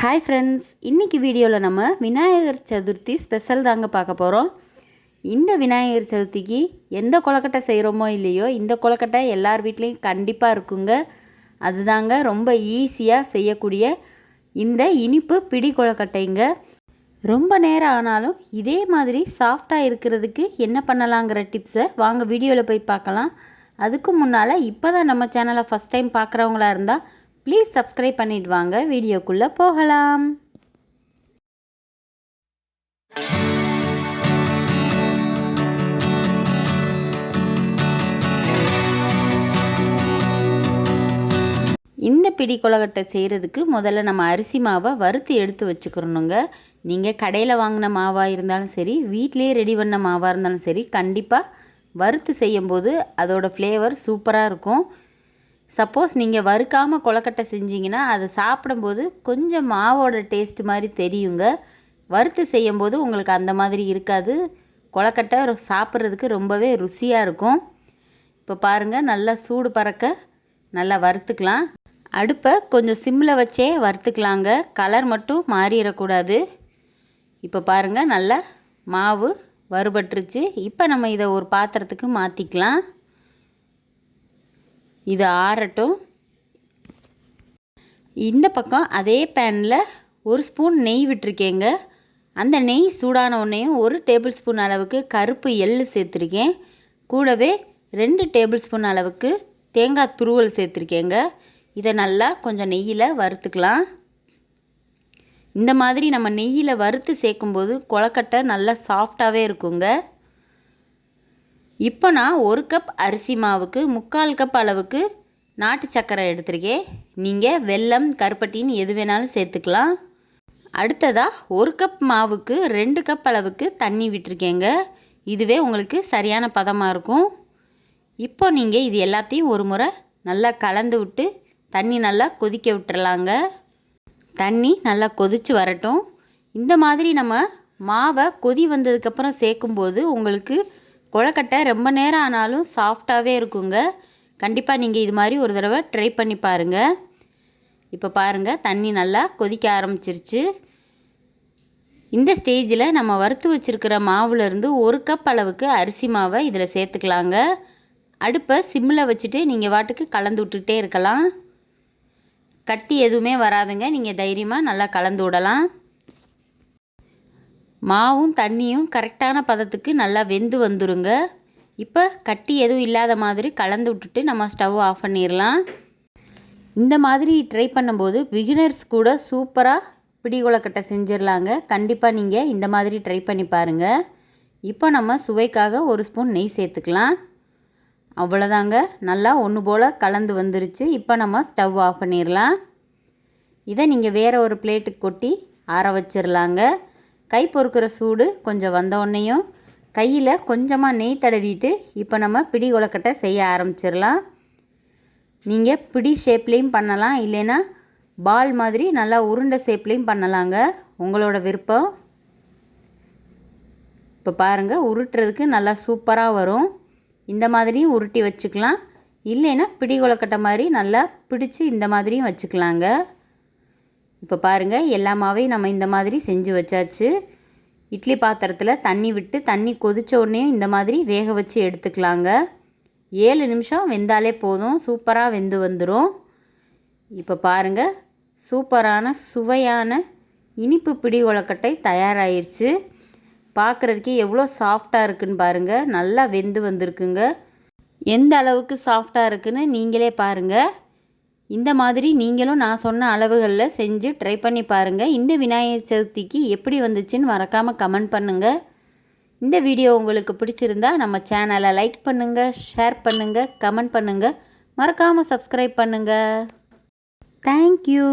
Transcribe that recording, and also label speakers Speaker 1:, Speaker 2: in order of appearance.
Speaker 1: Hi friends இன்றைக்கி வீடியோவில் நம்ம விநாயகர் சதுர்த்தி ஸ்பெஷல் தாங்க பார்க்க போகிறோம் இந்த விநாயகர் சதுர்த்திக்கு எந்த கொலக்கட்டை செய்கிறோமோ இல்லையோ இந்த கொலக்கட்டை எல்லார் வீட்லேயும் கண்டிப்பாக இருக்குங்க. அதுதாங்க ரொம்ப ஈஸியாக செய்யக்கூடிய இந்த இனிப்பு பிடி கொலக்கட்டைங்க ரொம்ப நேரம் ஆனாலும் இதே மாதிரி சாஃப்டாக இருக்கிறதுக்கு என்ன பண்ணலாங்கிற டிப்ஸை வாங்க வீடியோவில் போய் பார்க்கலாம். அதுக்கு முன்னால் இப்போ தான் நம்ம சேனலை ஃபஸ்ட் டைம் பார்க்குறவங்களா இருந்தால் ப்ளீஸ் சப்ஸ்கிரைப் பண்ணிட்டு வாங்க. வீடியோக்குள்ளே போகலாம். இந்த பிடி கொலக்கட்டை செய்கிறதுக்கு முதல்ல நம்ம அரிசி மாவை வறுத்து எடுத்து வச்சுக்கிறணுங்க. நீங்கள் கடையில் வாங்கின மாவாக இருந்தாலும் சரி வீட்டிலேயே ரெடி பண்ண மாவாக இருந்தாலும் சரி கண்டிப்பாக வறுத்து செய்யும்போது அதோடய ஃப்ளேவர் சூப்பராக இருக்கும். சப்போஸ் நீங்கள் வறுக்காமல் கொலக்கட்டை செஞ்சிங்கன்னா அதை சாப்பிடும்போது கொஞ்சம் மாவோட டேஸ்ட் மாதிரி தெரியுங்க. வறுத்து செய்யும்போது உங்களுக்கு அந்த மாதிரி இருக்காது. கொலக்கட்டை சாப்பிட்றதுக்கு ரொம்பவே ருசியாக இருக்கும். இப்போ பாருங்கள் நல்லா சூடு பறக்க நல்லா வறுத்துக்கலாம். அடுப்பை கொஞ்சம் சிம்மில் வச்சே வறுத்துக்கலாங்க. கலர் மட்டும் மாறிடக்கூடாது. இப்போ பாருங்கள் நல்லா மாவு வறுபட்டுருச்சு. இப்போ நம்ம இதை ஒரு பாத்திரத்துக்கு மாற்றிக்கலாம் இது ஆறட்டும். இந்த பக்கம் அதே பேனில் ஒரு ஸ்பூன் நெய் விட்டுருக்கேங்க. அந்த நெய் சூடான உடனேயும் ஒரு டேபிள் ஸ்பூன் அளவுக்கு கருப்பு எள் சேர்த்துருக்கேன். கூடவே ரெண்டு டேபிள் ஸ்பூன் அளவுக்கு தேங்காய் துருவல் சேர்த்துருக்கேங்க. இதை நல்லா கொஞ்சம் நெய்யில் வறுத்துக்கலாம். இந்த மாதிரி நம்ம நெய்யில் வறுத்து சேர்க்கும்போது கொழக்கட்டை நல்லா சாஃப்டாகவே இருக்குங்க. இப்போ நான் ஒரு கப் அரிசி மாவுக்கு முக்கால் கப் அளவுக்கு நாட்டு சர்க்கரை எடுத்திருக்கேன். நீங்கள் வெல்லம் கருப்பட்டின்னு எது வேணாலும் சேர்த்துக்கலாம். அடுத்ததாக ஒரு கப் மாவுக்கு ரெண்டு கப் அளவுக்கு தண்ணி விட்டுருக்கேங்க. இதுவே உங்களுக்கு சரியான பதமாக இருக்கும். இப்போ நீங்கள் இது எல்லாத்தையும் ஒரு முறை நல்லா கலந்து விட்டு தண்ணி நல்லா கொதிக்க விட்டுறலாங்க. தண்ணி நல்லா கொதித்து வரட்டும். இந்த மாதிரி நம்ம மாவை கொதி வந்ததுக்கப்புறம் சேர்க்கும்போது உங்களுக்கு கொழக்கட்டை ரொம்ப நேரம் ஆனாலும் சாஃப்டாகவே இருக்குங்க. கண்டிப்பாக நீங்கள் இது மாதிரி ஒரு தடவை ட்ரை பண்ணி பாருங்கள் இப்போ பாருங்கள் தண்ணி நல்லா கொதிக்க ஆரம்பிச்சிருச்சு. இந்த ஸ்டேஜில் நம்ம வறுத்து வச்சுருக்கிற மாவுலேருந்து ஒரு கப் அளவுக்கு அரிசி மாவை இதில் சேர்த்துக்கலாங்க. அடுப்பை சிம்மில் வச்சுட்டு நீங்கள் வாட்டுக்கு கலந்து விட்டுக்கிட்டே இருக்கலாம். கட்டி எதுவுமே வராதுங்க. நீங்கள் தைரியமாக நல்லா கலந்து விடலாம். மாவும் தண்ணியும் கரெக்டான பதத்துக்கு நல்லா வெந்து வந்துருங்க. இப்போ கட்டி எதுவும் இல்லாத மாதிரி கலந்து விட்டுட்டு நம்ம ஸ்டவ் ஆஃப் பண்ணிடலாம் இந்த மாதிரி ட்ரை பண்ணும்போது பிகினர்ஸ் கூட சூப்பராக பிடிகுளக்கட்டை செஞ்சிடலாங்க கண்டிப்பாக நீங்கள் இந்த மாதிரி ட்ரை பண்ணி பாருங்கள் இப்போ நம்ம சுவைக்காக ஒரு ஸ்பூன் நெய் சேர்த்துக்கலாம். அவ்வளோதாங்க நல்லா ஒன்று போல் கலந்து வந்துருச்சு. இப்போ நம்ம ஸ்டவ் ஆஃப் பண்ணிடலாம் இதை நீங்கள் வேறு ஒரு பிளேட்டுக்கு கொட்டி ஆற வச்சிடலாங்க கை பொறுக்கிற சூடு கொஞ்சம் வந்தோடனையும் கையில் கொஞ்சமாக நெய் தடவிட்டு இப்போ நம்ம பிடி கொலக்கட்டை செய்ய ஆரம்பிச்சிடலாம். நீங்கள் பிடி ஷேப்லேயும் பண்ணலாம் இல்லைன்னா பால் மாதிரி நல்லா உருண்டை ஷேப்லேயும் பண்ணலாங்க. உங்களோட விருப்பம். இப்போ பாருங்கள் உருட்டுறதுக்கு நல்லா சூப்பராக வரும். இந்த மாதிரியும் உருட்டி வச்சுக்கலாம். இல்லைன்னா பிடி கொலக்கட்டை மாதிரி நல்லா பிடிச்சி இந்த மாதிரியும் வச்சுக்கலாங்க. இப்போ பாருங்கள் எல்லா மாவையும் நம்ம இந்த மாதிரி செஞ்சு வச்சாச்சு. இட்லி பாத்திரத்தில் தண்ணி விட்டு தண்ணி கொதித்த உடனே இந்த மாதிரி வேக வச்சு எடுத்துக்கலாங்க. ஏழு நிமிஷம் வெந்தாலே போதும் சூப்பராக வெந்து வந்துடும் இப்போ பாருங்கள் சூப்பரான சுவையான இனிப்பு பிடி கொழக்கட்டை தயாராகிருச்சு பார்க்குறதுக்கே எவ்வளோ சாஃப்டாக இருக்குன்னு பாருங்கள் நல்லா வெந்து வந்திருக்குங்க. எந்த அளவுக்கு சாஃப்டாக இருக்குன்னு நீங்களே பாருங்கள் இந்த மாதிரி நீங்களும் நான் சொன்ன அளவுகளில் செஞ்சு ட்ரை பண்ணி பாருங்கள் இந்த விநாயகர் சதுர்த்திக்கு எப்படி வந்துச்சுன்னு மறக்காமல் கமெண்ட் பண்ணுங்கள் இந்த வீடியோ உங்களுக்கு பிடிச்சிருந்தா நம்ம சேனலை லைக் பண்ணுங்கள் ஷேர் பண்ணுங்கள் கமெண்ட் பண்ணுங்கள் மறக்காமல் சப்ஸ்கிரைப் பண்ணுங்கள் தேங்க்யூ